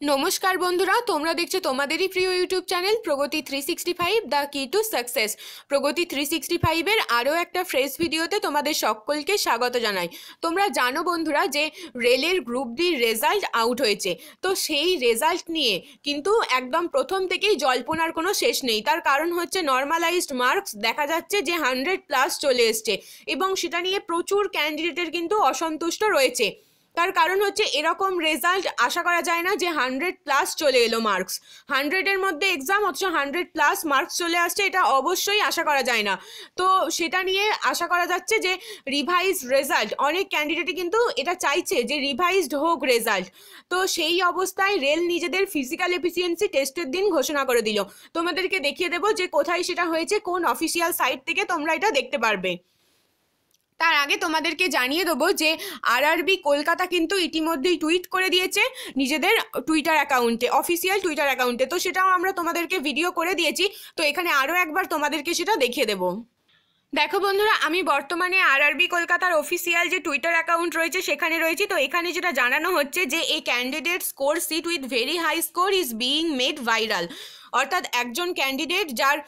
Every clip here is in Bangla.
নমস্কার বন্ধুরা, তোমরা দেখছ তোমাদেরই প্রিয় YouTube channel Pragati three sixty five the key to success. Pragati three sixty ফাইভের আরও একটা ফ্রেশ ভিডিওতে তোমাদের সকলকে স্বাগত জানাই। তোমরা জানো বন্ধুরা যে রেলের গ্রুপ ডির রেজাল্ট আউট হয়েছে। তো সেই রেজাল্ট নিয়ে কিন্তু একদম প্রথম থেকেই জল্পনার কোনো শেষ নেই। তার কারণ হচ্ছে নর্মালাইজড মার্কস দেখা যাচ্ছে যে হান্ড্রেড প্লাস চলে এসছে এবং সেটা নিয়ে প্রচুর ক্যান্ডিডেটের কিন্তু অসন্তুষ্ট রয়েছে। তার কারণ হচ্ছে এরকম রেজাল্ট আশা করা যায় না যে হান্ড্রেড প্লাস চলে এলো মার্কস হান্ড্রেডের মধ্যে এক্সাম অথচ হান্ড্রেড প্লাস মার্কস চলে আসছে, এটা অবশ্যই আশা করা যায় না। তো সেটা নিয়ে আশা করা যাচ্ছে যে রিভাইজ রেজাল্ট অনেক ক্যান্ডিডেটই কিন্তু এটা চাইছে যে রিভাইজড হোক রেজাল্ট তো সেই অবস্থায় রেল নিজেদের ফিজিক্যাল এফিসিয়েন্সি টেস্টের দিন ঘোষণা করে দিল। তোমাদেরকে দেখিয়ে দেবো যে কোথায় সেটা হয়েছে, কোন অফিসিয়াল সাইট থেকে তোমরা এটা দেখতে পারবে। তার আগে তোমাদেরকে জানিয়ে দেবো যে আরআরবি কলকাতা কিন্তু ইতিমধ্যেই টুইট করে দিয়েছে নিজেদের টুইটার অ্যাকাউন্টে, অফিসিয়াল টুইটার অ্যাকাউন্টে। তো সেটাও আমরা তোমাদেরকে ভিডিও করে দিয়েছি। তো এখানে আরও একবার তোমাদেরকে সেটা দেখিয়ে দেবো। দেখো বন্ধুরা, আমি বর্তমানে আরআরবি কলকাতার অফিসিয়াল যে টুইটার অ্যাকাউন্ট রয়েছে, সেখানে রয়েছি। তো এখানে যেটা জানানো হচ্ছে যে এই candidate score sheet with very high score is being made viral. অর্থাৎ একজন ক্যান্ডিডেট যার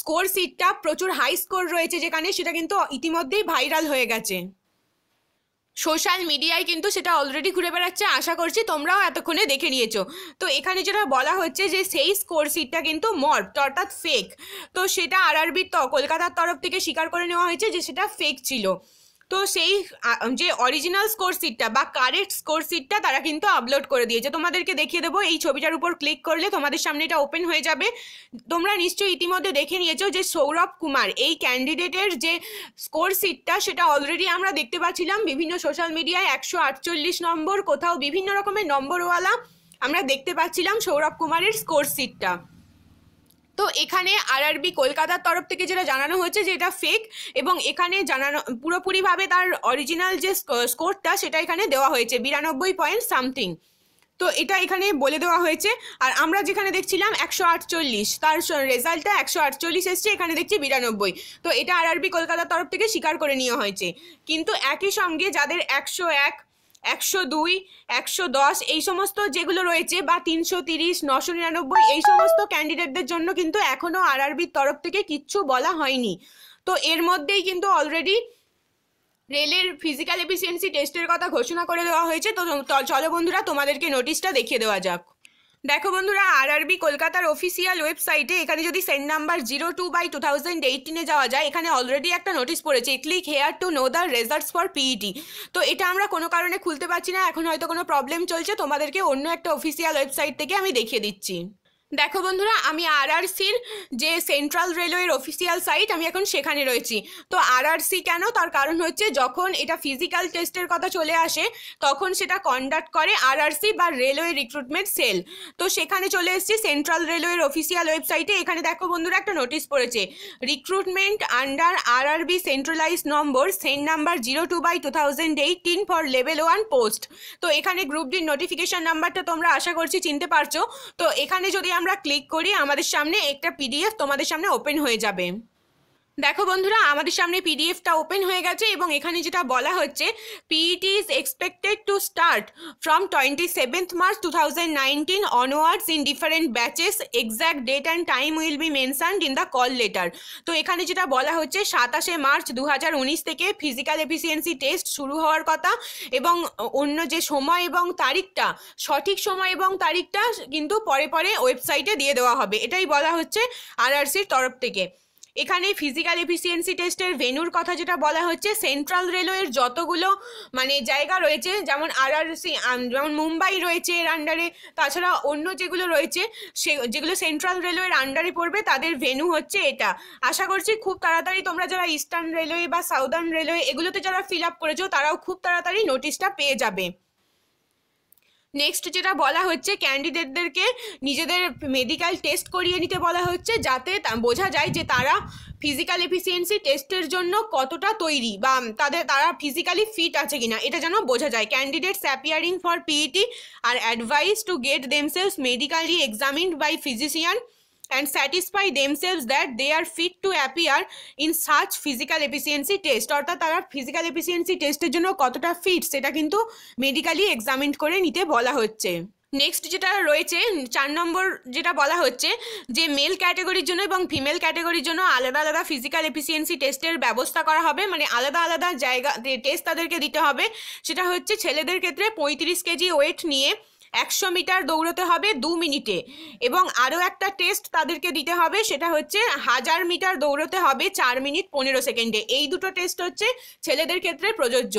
স্কোর সিটটা প্রচুর হাই স্কোর রয়েছে যেখানে, সেটা কিন্তু ইতিমধ্যেই ভাইরাল হয়ে গেছে। সোশ্যাল মিডিয়ায় কিন্তু সেটা অলরেডি ঘুরে বেড়াচ্ছে, আশা করছি তোমরাও এতক্ষণে দেখে নিয়েছো। তো এখানে যেটা বলা হচ্ছে যে, সেই স্কোর সিটটা কিন্তু মর্ব অর্থাৎ ফেক তো সেটা আরআরবির কলকাতার তরফ থেকে স্বীকার করে নেওয়া হয়েছে যে, সেটা ফেক ছিল। তো সেই যে অরিজিনাল স্কোর সিটটা বা কারেক্ট স্কোর সিটটা তারা কিন্তু আপলোড করে দিয়েছে। তোমাদেরকে দেখিয়ে দেবো, এই ছবিটার উপর ক্লিক করলে তোমাদের সামনে এটা ওপেন হয়ে যাবে। তোমরা নিশ্চয়ই ইতিমধ্যে দেখে নিয়েছো যে সৌরভ কুমার, এই ক্যান্ডিডেটের যে স্কোর সিটটা সেটা অলরেডি আমরা দেখতে পাচ্ছিলাম। বিভিন্ন সোশ্যাল মিডিয়ায় একশো আটচল্লিশ নম্বর, কোথাও বিভিন্ন রকমের নম্বরওয়ালা আমরা দেখতে পাচ্ছিলাম সৌরভ কুমারের স্কোর সিটটা তো এখানে আরআরবি কলকাতার তরফ থেকে যেটা জানানো হয়েছে যে এটা ফেক এবং এখানে জানানো, পুরোপুরিভাবে তার অরিজিনাল যে স্কোরটা সেটা এখানে দেওয়া হয়েছে, বিরানব্বই পয়েন্ট সামথিং তো এটা এখানে বলে দেওয়া হয়েছে। আর আমরা যেখানে দেখছিলাম একশো আটচল্লিশ, তার রেজাল্টটা একশো আটচল্লিশ এসছে, এখানে দেখছি বিরানব্বই। তো এটা আরআরবি কলকাতার তরফ থেকে স্বীকার করে নেওয়া হয়েছে। কিন্তু একই সঙ্গে যাদের একশো এক একশো দুই, একশো দশ, এই সমস্ত যেগুলো রয়েছে বা তিনশো তিরিশ, নশো নিরানব্বই, এই সমস্ত ক্যান্ডিডেটদের জন্য কিন্তু এখনও আরআরবির তরফ থেকে কিচ্ছু বলা হয়নি। তো এর মধ্যেই কিন্তু অলরেডি রেলের ফিজিক্যাল এফিসিয়েন্সি টেস্টের কথা ঘোষণা করে দেওয়া হয়েছে। তো চলো বন্ধুরা, তোমাদেরকে নোটিশটা দেখিয়ে দেওয়া যাক। দেখো বন্ধুরা আরআরবি কলকাতার অফিসিয়াল ওয়েবসাইটে এখানে যদি CEN number zero two by two thousand এইটিনে যাওয়া যায়, এখানে অলরেডি একটা নোটিস পড়েছে click here to know the results for PET তো এটা আমরা কোনো কারণে খুলতে পারছি না, এখন হয়তো কোনো প্রবলেম চলছে, তোমাদেরকে অন্য একটা অফিসিয়াল ওয়েবসাইট থেকে আমি দেখিয়ে দিচ্ছি। দেখো বন্ধুরা, আমি আরআরসির যে সেন্ট্রাল রেলওয়ের অফিসিয়াল সাইট আমি এখন সেখানে রয়েছি। তো আরআরসি কেন? তার কারণ হচ্ছে যখন এটা ফিজিক্যাল টেস্টের কথা চলে আসে, তখন সেটা কন্ডাক্ট করে আরআরসি বা রেলওয়ে রিক্রুটমেন্ট সেল তো সেখানে চলে এসেছি সেন্ট্রাল রেলওয়ের অফিসিয়াল ওয়েবসাইটে এখানে দেখো বন্ধুরা, একটা নোটিশ পড়েছে। Recruitment under RRB centralise number CEN number zero two by two thousand eighteen for level one post তো এখানে গ্রুপ ডির নোটিফিকেশন নাম্বারটা তোমরা আশা করছি চিনতে পারছ। তো এখানে যদি আমরা ক্লিক করি আমাদের সামনে একটা পিডিএফ তোমাদের সামনে ওপেন হয়ে যাবে। দেখো বন্ধুরা, আমাদের সামনে পিডিএফটা ওপেন হয়ে গেছে এবং এখানে যেটা বলা হচ্ছে PET is expected to start from twenty seventh March two thousand nineteen onwards in different batches exact date and time will be mentioned in the call letter তো এখানে যেটা বলা হচ্ছে, সাতাশে মার্চ দু হাজার উনিশ থেকে ফিজিক্যাল এফিসিয়েন্সি টেস্ট শুরু হওয়ার কথা এবং অন্য যে সময় এবং তারিখটা, সঠিক সময় এবং তারিখটা কিন্তু পরে পরে ওয়েবসাইটে দিয়ে দেওয়া হবে। এটাই বলা হচ্ছে আরআরসির তরফ থেকে। এখানে ফিজিক্যাল এফিসিয়েন্সি টেস্টের ভেনুর কথা যেটা বলা হচ্ছে সেন্ট্রাল রেলওয়ের যতগুলো মানে জায়গা রয়েছে, যেমন আর আরআরসি যেমন মুম্বাই রয়েছে এর আন্ডারে তাছাড়া অন্য যেগুলো রয়েছে, সে, যেগুলো সেন্ট্রাল রেলওয়ের আন্ডারে পড়বে, তাদের ভেনু হচ্ছে এটা। আশা করছি খুব তাড়াতাড়ি তোমরা যারা ইস্টার্ন রেলওয়ে বা সাউদার্ন রেলওয়ে এগুলোতে যারা ফিল আপ করেছ, তারাও খুব তাড়াতাড়ি নোটিশটা পেয়ে যাবে। নেক্সট যেটা বলা হচ্ছে ক্যান্ডিডেটদেরকে নিজেদের মেডিকেল টেস্ট করিয়ে নিতে বলা হচ্ছে, যাতে বোঝা যায় যে তারা ফিজিক্যাল এফিসিয়েন্সি টেস্টের জন্য কতটা তৈরি বা তাদের, তারা ফিজিক্যালি ফিট আছে কিনা, এটা যেন বোঝা যায়। Candidates appearing for PET are advised to get themselves medically examined by physician and satisfy themselves that they are fit to appear in such physical efficiency test. অর্থাৎ তারা ফিজিক্যাল এফিসিয়েন্সি টেস্টের জন্য কতটা ফিট সেটা কিন্তু মেডিকেলি এক্সামিন করে নিতে বলা হচ্ছে। নেক্সট যেটা রয়েছে, চার নম্বর যেটা বলা হচ্ছে, যে মেল ক্যাটাগরির জন্য এবং ফিমেল ক্যাটাগরির জন্য আলাদা আলাদা ফিজিক্যাল এফিসিয়েন্সি টেস্টের ব্যবস্থা করা হবে। মানে আলাদা আলাদা জায়গা টেস্ট তাদেরকে দিতে হবে। সেটা হচ্ছে ছেলেদের ক্ষেত্রে পঁয়ত্রিশ কেজি ওয়েট নিয়ে একশো মিটার দৌড়তে হবে দু মিনিটে। এবং আরও একটা টেস্ট তাদেরকে দিতে হবে, সেটা হচ্ছে হাজার মিটার দৌড়তে হবে চার মিনিট পনেরো সেকেন্ডে। এই দুটো টেস্ট হচ্ছে ছেলেদের ক্ষেত্রে প্রযোজ্য।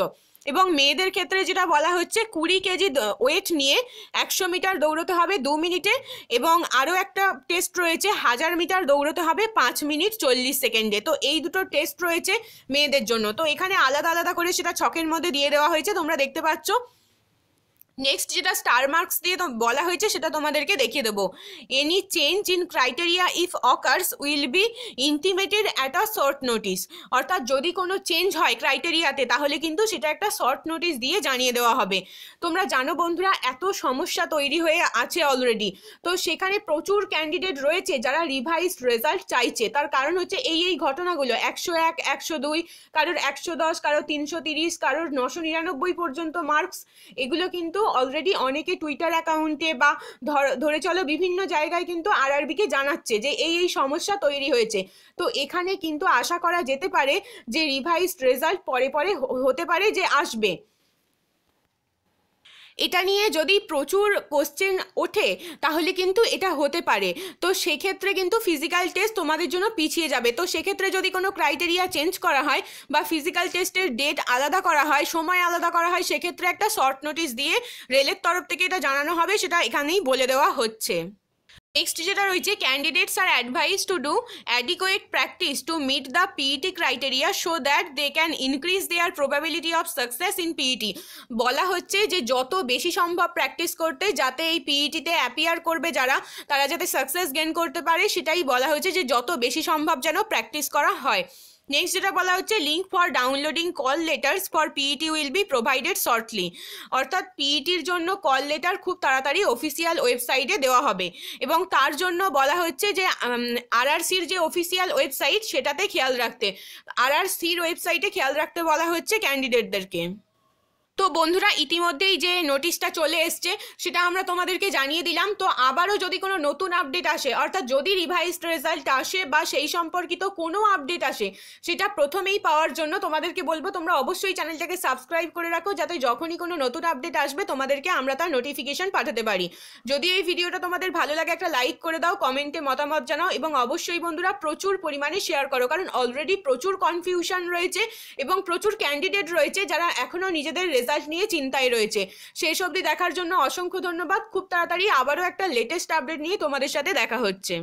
এবং মেয়েদের ক্ষেত্রে যেটা বলা হচ্ছে, কুড়ি কেজি ওয়েট নিয়ে একশো মিটার দৌড়তে হবে দু মিনিটে। এবং আরও একটা টেস্ট রয়েছে, হাজার মিটার দৌড়তে হবে পাঁচ মিনিট চল্লিশ সেকেন্ডে। তো এই দুটো টেস্ট রয়েছে মেয়েদের জন্য। তো এখানে আলাদা আলাদা করে সেটা ছকের মধ্যে দিয়ে দেওয়া হয়েছে, তোমরা দেখতে পাচ্ছ। নেক্সট যেটা স্টার মার্কস দিয়ে বলা হয়েছে, সেটা তোমাদেরকে দেখিয়ে দেবো। Any change in criteria if occurs will be intimated at a short notice অর্থাৎ যদি কোনো চেঞ্জ হয় ক্রাইটেরিয়াতে তাহলে কিন্তু সেটা একটা শর্ট নোটিস দিয়ে জানিয়ে দেওয়া হবে। তোমরা জানো বন্ধুরা, এত সমস্যা তৈরি হয়ে আছে অলরেডি তো সেখানে প্রচুর ক্যান্ডিডেট রয়েছে যারা রিভাইসড রেজাল্ট চাইছে। তার কারণ হচ্ছে এই এই ঘটনাগুলো। একশো এক, একশো দুই, কারোর একশো দশ, কারোর তিনশো তিরিশ, কারোর নশো নিরানব্বই পর্যন্ত মার্কস এগুলো কিন্তু অলরেডি অনেকে টুইটার অ্যাকাউন্টে বা ধর- চলো বিভিন্ন জায়গায় কিন্তু আরআরবিকে জানাচ্ছে যে এই এই সমস্যা তৈরি হয়েছে। তো এখানে কিন্তু আশা করা যেতে পারে যে রিভাইসড রেজাল্ট পরে পরে হতে পারে যে আসবে। এটা নিয়ে যদি প্রচুর কোশ্চেন ওঠে, তাহলে কিন্তু এটা হতে পারে। তো সেক্ষেত্রে কিন্তু ফিজিক্যাল টেস্ট তোমাদের জন্য পিছিয়ে যাবে। তো সেক্ষেত্রে যদি কোনো ক্রাইটেরিয়া চেঞ্জ করা হয় বা ফিজিক্যাল টেস্টের ডেট আলাদা করা হয়, সময় আলাদা করা হয়, সেক্ষেত্রে একটা শর্ট নোটিশ দিয়ে রেলের তরফ থেকে এটা জানানো হবে, সেটা এখানেই বলে দেওয়া হচ্ছে। নেক্সট যেটা রয়েছে candidates are advised to do adequate practice to meet the PET criteria so that they can increase their probability of success in PET বলা হচ্ছে যে, যত বেশি সম্ভব প্র্যাকটিস করতে, যাতে এই পিইটিতে অ্যাপিয়ার করবে যারা, তারা যাতে সাকসেস গেন করতে পারে, সেটাই বলা হয়েছে যে, যত বেশি সম্ভব যেন প্র্যাকটিস করা হয়। নেক্সট যেটা বলা হচ্ছে link for downloading call letters for PET will be provided shortly অর্থাৎ পিইটির জন্য কল লেটার খুব তাড়াতাড়ি অফিসিয়াল ওয়েবসাইটে দেওয়া হবে। এবং তার জন্য বলা হচ্ছে যে আরআরসির যে অফিসিয়াল ওয়েবসাইট সেটাতে খেয়াল রাখতে। আরআরসির ওয়েবসাইটে খেয়াল রাখতে বলা হচ্ছে ক্যান্ডিডেটদেরকে তো বন্ধুরা, ইতিমধ্যেই যে নোটিশটা চলে এসছে, সেটা আমরা তোমাদেরকে জানিয়ে দিলাম। তো আবারও যদি কোনো নতুন আপডেট আসে, অর্থাৎ যদি রিভাইসড রেজাল্ট আসে বা সেই সম্পর্কিত কোনো আপডেট আসে, সেটা প্রথমেই পাওয়ার জন্য তোমাদেরকে বলব, তোমরা অবশ্যই চ্যানেলটাকে সাবস্ক্রাইব করে রাখো, যাতে যখনই কোনো নতুন আপডেট আসবে, তোমাদেরকে আমরা তার নোটিফিকেশন পাঠাতে পারি। যদি এই ভিডিওটা তোমাদের ভালো লাগে, একটা লাইক করে দাও কমেন্টে মতামত জানাও, এবং অবশ্যই বন্ধুরা, প্রচুর পরিমাণে শেয়ার করো, কারণ অলরেডি প্রচুর কনফিউশন রয়েছে, এবং প্রচুর ক্যান্ডিডেট রয়েছে, যারা এখনও নিজেদের রেজাল্ট নিয়ে চিন্তায় রয়েছে। শেষ অবধি দেখার জন্য অসংখ্য ধন্যবাদ। খুব তাড়াতাড়ি আবারও একটা লেটেস্ট আপডেট নিয়ে তোমাদের সাথে দেখা হচ্ছে।